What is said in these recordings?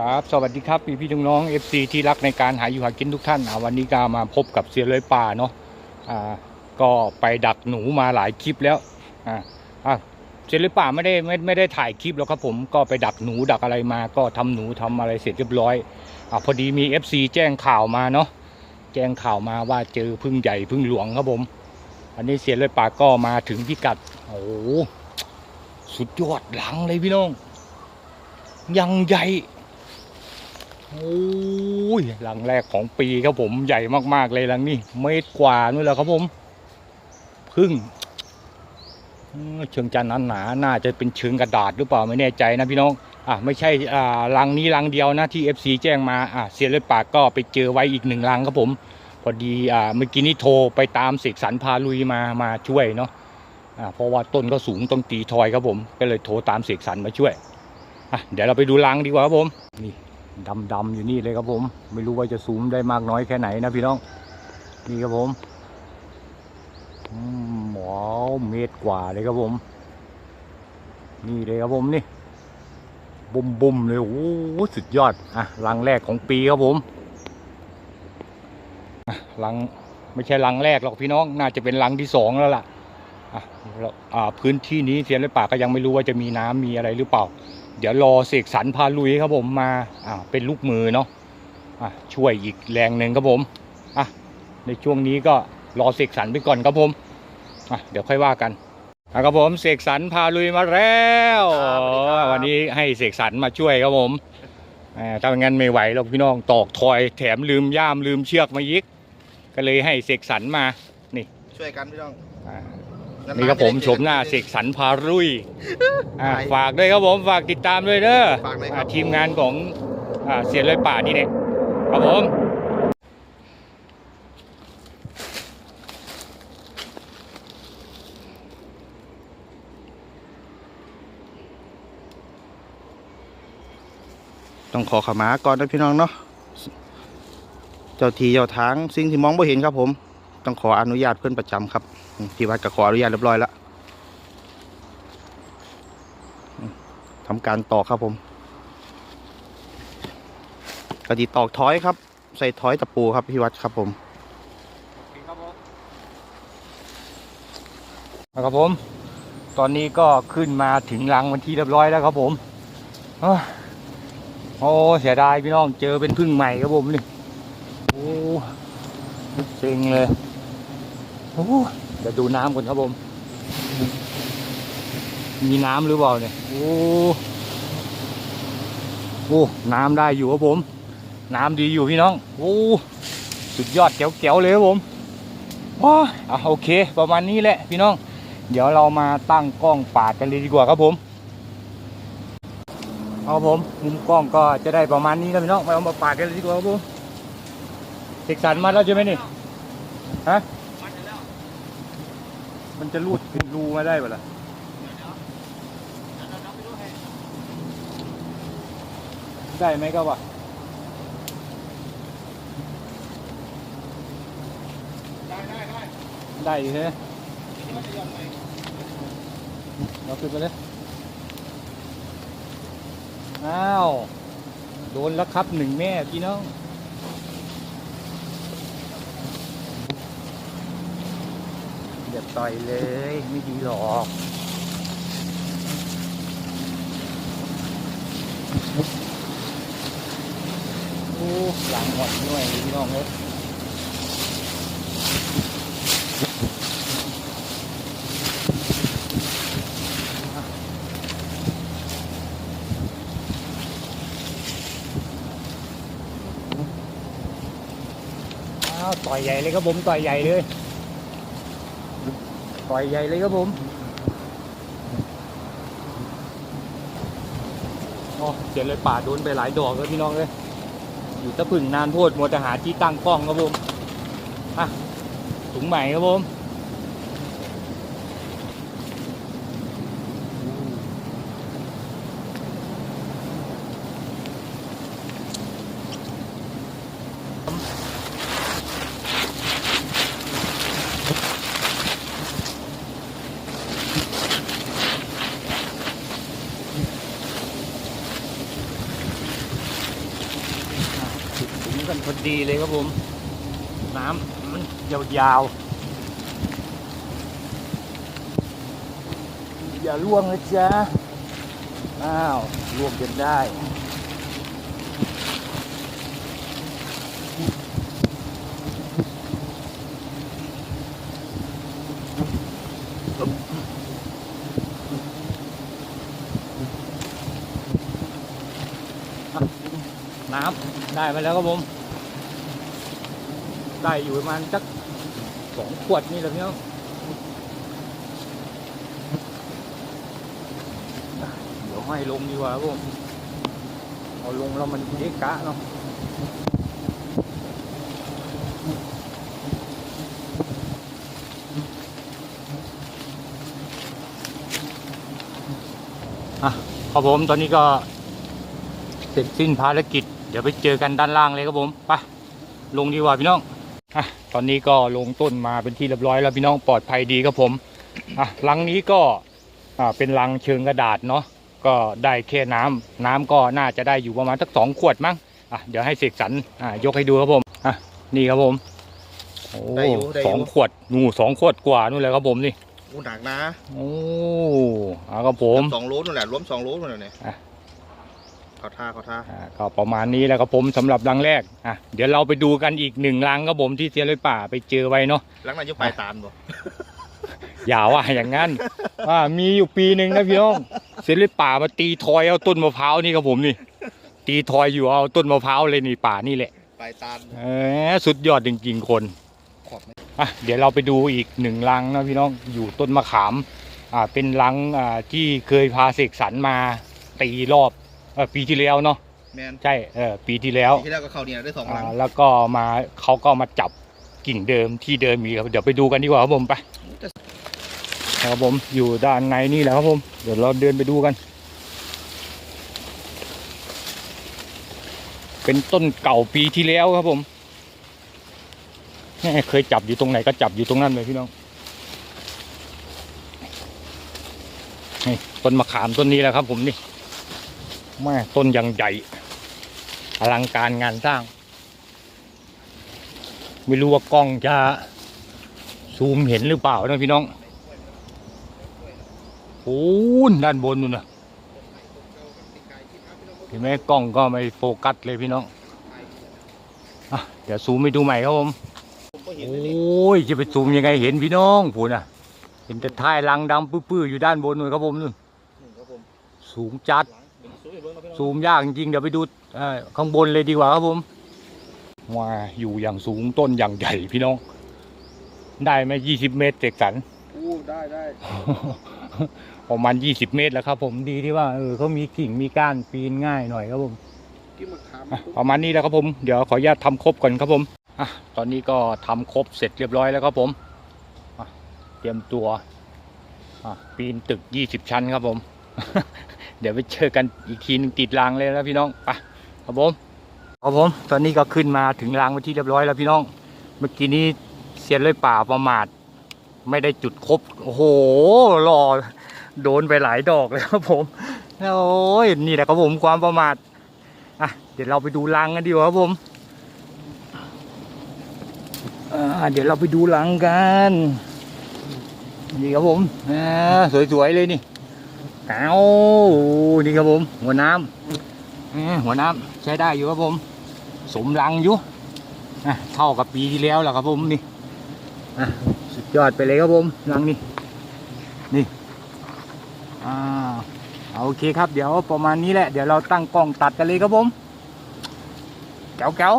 ครับ สวัสดีครับพี่พี่น้องๆ FC ที่รักในการหาอยู่หากินทุกท่านวันนี้ก็มาพบกับเสียเลยป่าเนาะอ่าก็ไปดักหนูมาหลายคลิปแล้วอ่าอะเสียเลยป่าไม่ได้ไม่ไม่ได้ถ่ายคลิปแล้วครับผมก็ไปดักหนูดักอะไรมา ก็ทำหนูทำอะไรเสร็จเรียบร้อยอ่าพอดีมี FC แจ้งข่าวมาเนาะแจ้งข่าวมาว่าเจอพึ่งใหญ่พึ่งหลวงครับผม อันนี้เสียเลยป่าก็มาถึงพิกัดโอ้สุดยอดหลังเลยพี่น้องยังใหญ่ โอ้ยหลังแรกของปีครับผมใหญ่มากๆเลยหลังนี้เมตรกว่านู่นแหละครับผมพึ่งเชิงจันทร์หนาๆน่าจะเป็นเชิงกระดาษหรือเปล่าไม่แน่ใจนะพี่น้องอะไม่ใช่อ่าลังนี้ลังเดียวนะที่ FC แจ้งมาอะเสียเลือดปากก็ไปเจอไว้อีกหนึ่งลังครับผม พอดีอ่าเมื่อกี้นี้โทรไปตามเสกสรรพาลุยมามาช่วยเนาะอ่าเพราะว่าต้นก็สูงต้องตีทอยครับผม ก็เลยโทรตามเสกสรรมาช่วยอะเดี๋ยวเราไปดูลังดีกว่าครับผมนี่ ดำๆอยู่นี่เลยครับผม ไม่รู้ว่าจะซูมได้มากน้อยแค่ไหนนะพี่น้อง นี่ครับผมหมอเมตรกว่าเลยครับผม นี่เลยครับผมนี่บุมบุมๆเลยโอ้สุดยอดอะลังแรกของปีครับผมอะรังไม่ใช่ลังแรกหรอกพี่น้องน่าจะเป็นลังที่สองแล้วล่ะอะอ่าพื้นที่นี้เสียนเลยป่าก็ยังไม่รู้ว่าจะมีน้ำมีอะไรหรือเปล่า เดี๋ยวรอเสกสรรพาลุยครับผมมาอ่าเป็นลูกมือเนาะอะช่วยอีกแรงหนึ่งครับผมอะในช่วงนี้ก็รอเสกสรรไปก่อนครับผมอะเดี๋ยวค่อยว่ากันอะครับผมเสกสรรพาลุยมาแล้วครับสวัสดีครับวันนี้ให้เสกสรรมาช่วยครับผมอ่าถ้าไม่งั้นไม่ไหวหรอกพี่น้องตอกทอยแถมลืมย่ามลืมเชือกมายิก ก็เลยให้เสกสรรมาช่วยกันพี่น้องอ่าาๆ นี่ครับผมจะได้ชมหน้าเสกสรรพารุยอ่าไปฝากด้วยครับผมฝากติดตามด้วยเด้อฝากเลยครับ อ่าทีมงานของอ่าเสียนเลยป่านี่เนี่ยครับผมต้องขอขมาก่อนนะพี่น้องเนาะเจ้าทีเจ้าทางสิ่งที่มองไม่เห็นครับผม ต้องขออนุญาตเพื่อนประจำครับอืม ที่วัดก็ขออนุญาตเรียบร้อยแล้วอืมทำการตอกครับผมกระดิตอกท้อยครับ ใส่ท้อยตะปูครับพี่วัดครับผมครับผม ตอนนี้ก็ขึ้นมาถึงรังวันที่เรียบร้อยแล้วครับผมเอ้อโอ้เสียดายพี่น้องเจอเป็นพึ่งใหม่ครับผมนี่โอ้เซ็งเลยโอ้ เดี๋ยวดูน้ำก่อนครับผม มีน้ำหรือเปล่าเนี่ย โอ้โอ้น้ำได้อยู่ครับผม น้ำดีอยู่พี่น้อง โอ้สุดยอดแจ๋วๆเลยครับผมว้อะโอเค ประมาณนี้แหละพี่น้อง เดี๋ยวเรามาตั้งกล้องปาดกันเลยดีกว่าครับผมเอาครับผมมุมกล้องก็จะได้ประมาณนี้นะพี่น้องไปเอามาปาดกันเลยดีกว่าครับผมเสกสรรมาแล้วใช่ไหมนี่ฮะ มันจะรูดเป็นรูมาได้ปะล่ะได้ไหมก็วะได้ได้ได้ได้อยู่ใช่ไหมคิดว่าจะยอมไหมเราขึ้นไปเลยอ้าว โดนแล้วครับหนึ่งแม่พี่น้อง อย่าต่อยเลย ไม่ดีหรอกโอ้หลังหมดหน่วยพี่น้องเลยอ้าวต่อยใหญ่เลยครับผมต่อยใหญ่เลย ต่อยใหญ่เลยครับผมโอ้เสียเลยป่าโดนไปหลายดอกแล้วพี่น้องเลยอยู่ตะผึ่งนานโพดมัวแต่หาที่ตั้งกล้องครับผมอะถุงใหม่ครับผม อ กันพอ ดีเลยครับผม น้ำมันยาวๆ อย่าล่วงนะจ๊ะ อ้าวล่วงจนได้น้ำได้มาแล้วครับผม ได้อยู่ประมาณสักสองขวดนี่แหละพี่น้องเดี๋ยวให้ลงดีกว่าครับผมเอาลงแล้วมันเอะกะเนาะอะครับผมตอนนี้ก็เสร็จสิ้นภารกิจ เดี๋ยวไปเจอกันด้านล่างเลยครับผม ไป ลงดีกว่าพี่น้อง อะตอนนี้ก็ลงต้นมาเป็นที่เรียบร้อยแล้วพี่น้องปลอดภัยดีครับผมอะลังนี้ก็อ่าเป็นลังเชิงกระดาษเนาะก็ได้แค่น้ำน้ำก็น่าจะได้อยู่ประมาณสักสองขวดมั้งอะเดี๋ยวให้เสกสรรอ่ายกให้ดูครับผมอะนี่ครับผมโอ้ได้อยู่ได้อยู่ สองขวดนู่สองขวดกว่านู่นเลยครับผมนี่อู้หนักนะโอ้เอาครับผม สองโลนั่นแหละรวมสองโลนั่นแหละอะเขาท่าเขาท่าอ่าก็ประมาณนี้แหล้วครับผมสำหรับรังแรกอะเดี๋ยวเราไปดูกันอีกหนึ่งรังครับผมที่เซียนเลยป่าไปเจอไว้เนาะ หลังนั้นอยุปลายตาลบ่อย่าว่าอย่างนั้นอ่ามีอยู่ปีหนึ่งนะพี่น้องเซียนเลยป่ามาตีทอยเอาต้นมะพร้าวนี่ครับผมนี่ ตีทอยอยู่เอาต้นมะพร้าวเลยนี่ป่านี่แหละปลายตาลเออสุดยอดจริงๆคนขอบไหมอะเดี๋ยวเราไปดูอีกหนึ่งรังนะพี่น้องอยู่ต้นมะขามอ่าเป็นรังอ่าที่เคยพาเสกสรรมาตีรอบ เออปีที่แล้วเนาะแมนใช่เออปีที่แล้วปีที่แล้วก็เข้าเนี่ยได้สองหลังอ่าแล้วก็มาเขาก็มาจับกิ่งเดิมที่เดิมอีกครับเดี๋ยวไปดูกันดีกว่าครับผมไปครับผมอยู่ด้านในนี่แหละครับผมเดี๋ยวเราเดินไปดูกัน เป็นต้นเก่าปีที่แล้วครับผมแม่เคยจับอยู่ตรงไหนก็จับอยู่ตรงนั้นเลยพี่น้องนี่ต้นมะขามต้นนี้แหละครับผมนี่ แม่ต้นยังใหญ่ อลังการงานสร้าง ไม่รู้ว่ากล้องจะซูมเห็นหรือเปล่านะพี่น้องโอ้นด้านบนนู่นนะเห็นไหมกล้องก็ไม่โฟกัสเลยพี่น้องอะเดี๋ยวซูมไปดูใหม่ครับผมโอ้ยจะไปซูมยังไงเห็นพี่น้องผูน่ะเห็นแต่ท้ายลังดำปื้อๆอยู่ด้านบนนู่นครับผมนู่นนี่ครับผมสูงจัด ซูมยากจริงๆเดี๋ยวไปดูเอ่อข้างบนเลยดีกว่าครับผมว่าอยู่อย่างสูงต้นอย่างใหญ่พี่น้อง ได้ไหมยี่สิบเมตรเสกสรรอู้ได้ได้ประมาณยี่สิบเมตรแล้วครับ ผมดีที่ว่าเออเขามีกิ่งมีก้านปีนง่ายหน่อยครับผมกินมะขามอะประมาณนี้แล้วครับผมเดี๋ยวขออนุญาตทำครบก่อนครับผมอะตอนนี้ก็ทำครบเสร็จเรียบร้อยแล้วครับผมอะเตรียมตัวอะปีนตึกยี่สิบชั้นครับผม เดี๋ยวไปเจอกันอีกทีหนึงติดรางเลยนะพี่น้องไปครับผมครับผม ตอนนี้ก็ขึ้นมาถึงรางไปที่เรียบร้อยแล้วพี่น้อง เมื่อกี้นี้เสียนเลยป่าประมาทไม่ได้จุดครบโอ้โหรอโดนไปหลายดอกเลยครับผมโอ้ยนี่แหละครับผมความประมาทอะเดี๋ยวเราไปดูรังกันดีกว่าครับผมเดี๋ยวเราไปดูรังกัน นี่ครับผมสวยๆเลยนี่ เอานี่ครับผม หัวน้ำอ่าหัวน้ำใช้ได้อยู่ครับผม สมรังอยู่เท่ากับปีที่แล้วแหละครับผมนี่สุดยอดไปเลยครับผมรังนี่นี่อ่าโอเคครับ เดี๋ยวประมาณนี้แหละ เดี๋ยวเราตั้งกล้องตัดกันเลยครับผมแก้วแก้ว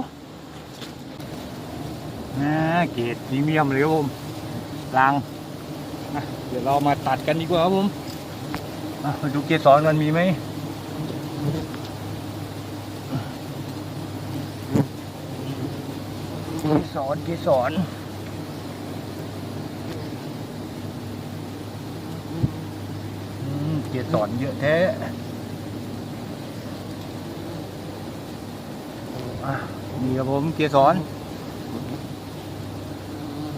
นะเกรดพรีเมียมเลยครับผมลัง เดี๋ยวเรามาตัดกันดีกว่าครับผม ดูเกสรมันมีไหมเกสรเกสรอืมเกสรเยอะแท้นี่ครับผมเกสร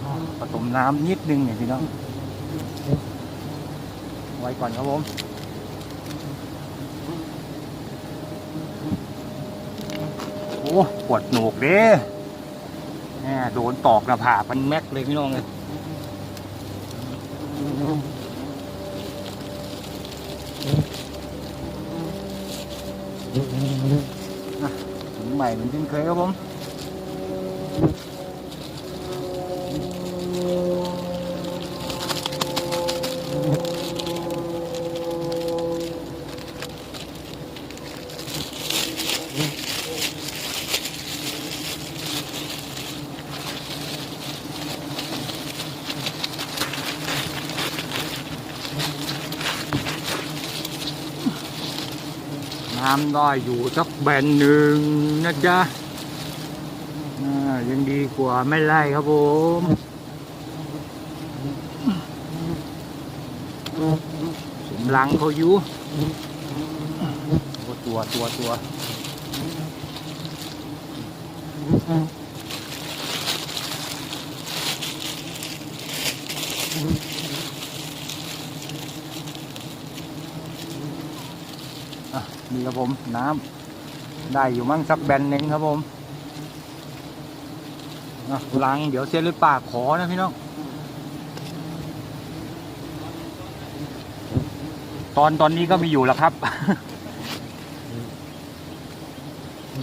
อ๋อผสมน้ำนิดนึงเนี่ยพี่น้องไว้ก่อนครับผมโอ้ อ้ ปวดหนูกเด้แหม่โดนตอกหน้าผาเป็นแม็กเลยพี่น้องเลยอะถุงใหม่เหมือนเช่นเคยครับผม ได้อยู่สักแบนหนึ่งนะจ๊ะยังดีกว่าไม่ไล่ครับผมสมหลังเขาอยู่โอ้ตัวตัวตัวอะ นี่ครับผมน้ำได้อยู่มั่งสักแบนหนึ่งครับผมอะลังเดี๋ยวเส้นหรือปากขอนะพี่น้องตอนตอนนี้ก็ไม่อยู่แล้วครับ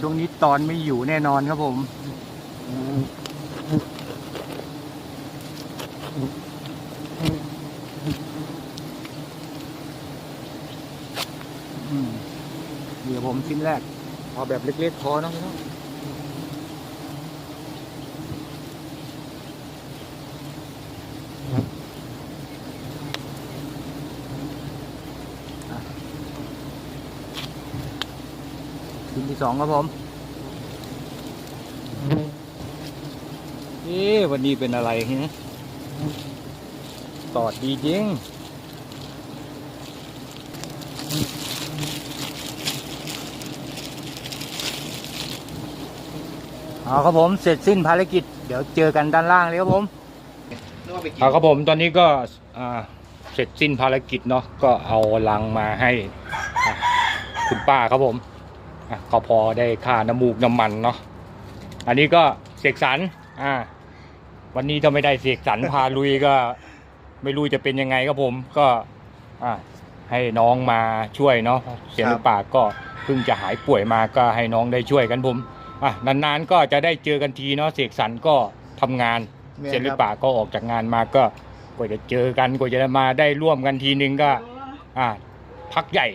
ช่วงนี้ตอนไม่อยู่แน่นอนครับผมอืมเดี๋ยวผม ชิ้นแรก เอาแบบเล็กๆพอเนอะพี่น้องอะชิ้นที่สองครับผม เอ๊ะวันนี้เป็นอะไรฮะตอดดีจริง เอาครับผมเสร็จสิ้นภารกิจ เดี๋ยวเจอกันด้านล่างเลยครับผมนึกว่าไปกินเอาครับผมตอนนี้ก็อ่าเสร็จสิ้นภารกิจเนาะก็เอาลังมาให้อะคุณป้าครับผมอะก็พอได้ค่าน้ำมูกน้ำมันเนาะอันนี้ก็เสกสรรอ่า วันนี้ถ้าไม่ได้เสกสรรพาลุยก็ไม่รู้จะเป็นยังไงครับผมก็อ่าให้น้องมาช่วยเนาะเสียงปากก็เพิ่งจะหายป่วยมาก็ให้น้องได้ช่วยกันผม อะนานๆก็จะได้เจอกันทีเนาะเสกสรรก็ทำงานแม่นเซนหรือครับป่าก็ออกจากงานมาก็กว่าจะเจอกันกว่าจะได้มาได้ร่วมกันทีนึงก็ อ่าพักใหญ่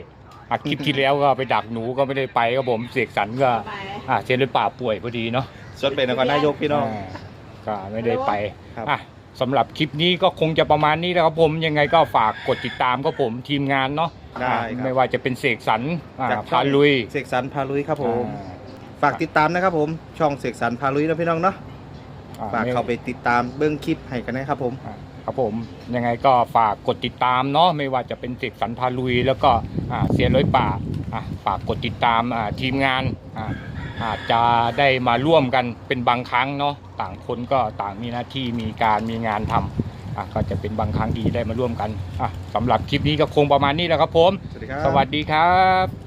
อะคลิปที่แล้วก็ไปดักหนูก็ไม่ได้ไปครับผมเสกสรรก็อ่าเซนหรือป่าป่วยพอดีเนาะ สดเป็นนครนายกพี่น้องอ่าก็ไม่ได้ไปครับ อะสำหรับคลิปนี้ก็คงจะประมาณนี้นะครับผมยังไงก็ฝากกดติดตามก็ผมทีมงานเนาะได้อะครับไม่ว่าจะเป็นเสกสรรอ่าจากช่องพาลุยเสกสรรพาลุยครับผม อ่า ฝากติดตามนะครับผมช่องเสกสรรพาลุยนะพี่น้องเนาะอ่ฝากม่เข้าไปติดตามเบื้องคลิปให้กันนะครับผม อ่าครับผมยังไงก็ฝากกดติดตามเนาะไม่ว่าจะเป็นเสกสรรพาลุย แล้วก็อ่าเสียร้อยป่าอะฝากกดติดตามอ่าทีมงานอ่าอาจจะได้มาร่วมกันเป็นบางครั้งเนาะต่างคนก็ต่างมีหน้าที่มีการมีงานทำอะก็จะเป็นบางครั้งที่ได้มาร่วมกันอะสำหรับคลิปนี้ก็คงประมาณนี้แหละครับผม สวัสดีครับ สวัสดีครับ